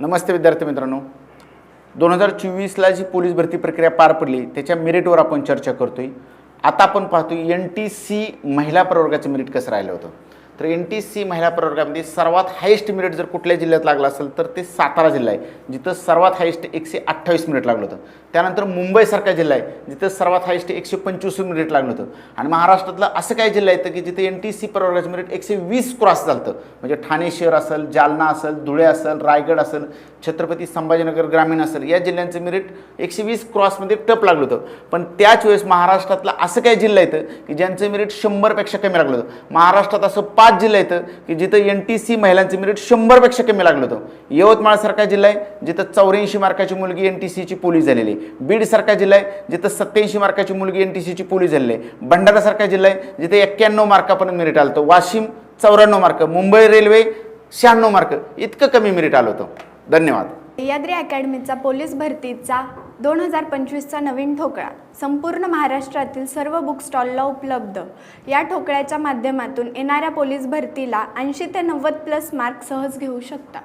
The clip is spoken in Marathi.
नमस्ते विद्यार्थी मित्रांनो. दोन हजार चोवीसला जी पोलीस भरती प्रक्रिया पार पडली त्याच्या मेरिटवर आपण चर्चा करतोय. आता आपण पाहतोय एन टी सी महिला प्रवर्गाचं मेरिट कसं राहिलं होतं? तर एन टी सी महिला प्रवर्गामध्ये सर्वात हायेस्ट मिनिट जर कुठल्या जिल्ह्यात लागला असेल तर ते सातारा जिल्हा आहे जिथं सर्वात हायेस्ट एकशे अठ्ठावीस मिनिट लागलं होतं. त्यानंतर मुंबईसारखा जिल्हा आहे जिथं सर्वात हायेस्ट एकशे पंचवीस मिनिट लागलं होतं. आणि महाराष्ट्रातलं असं काय जिल्हा येतं की जिथे एन टी सी प्रवर्गाचं मिनिट एकशे वीस क्रॉस झालं म्हणजे ठाणे शहर असेल जालना असेल धुळे असेल रायगड असेल छत्रपती संभाजीनगर ग्रामीण असेल या जिल्ह्यांचं मिरिट एकशे वीस क्रॉसमध्ये म्हणजे टप लागलं होतं. पण त्याच वेळेस महाराष्ट्रातलं असं काय जिल्हा येतं की ज्यांचं मेरिट शंभरपेक्षा कमी लागलं होतं. महाराष्ट्रात असं पाच जिल्हा येतं की जिथं एन टी सी महिलांचं मेरिट शंभरपेक्षा कमी लागलं होतं. यवतमाळसारखा जिल्हा आहे जिथं चौऱ्याऐंशी मार्काची मुलगी एन टी सीची पोलीस झालेली आहे. बीडसारखा जिल्हा आहे जिथं सत्याऐंशी मार्काची मुलगी एन टी सीची पोलीस झालेली आहे. भंडारासारखा जिल्हा आहे जिथे एक्क्याण्णव मार्कापर्यंत मेरिट आलं होतं. वाशिम चौऱ्याण्णव मार्क. मुंबई रेल्वे शहाण्णव मार्क. इतकं कमी मेरिट आलं होतं. धन्यवाद. याद्री अकॅडमीचा पोलीस भरतीचा दोन हजार पंचवीसचा नवीन ठोकळा संपूर्ण महाराष्ट्रातील सर्व बुक स्टॉलला उपलब्ध. या ठोकळ्याच्या माध्यमातून येणाऱ्या पोलीस भरतीला ऐंशी ते नव्वद प्लस मार्क सहज घेऊ शकता.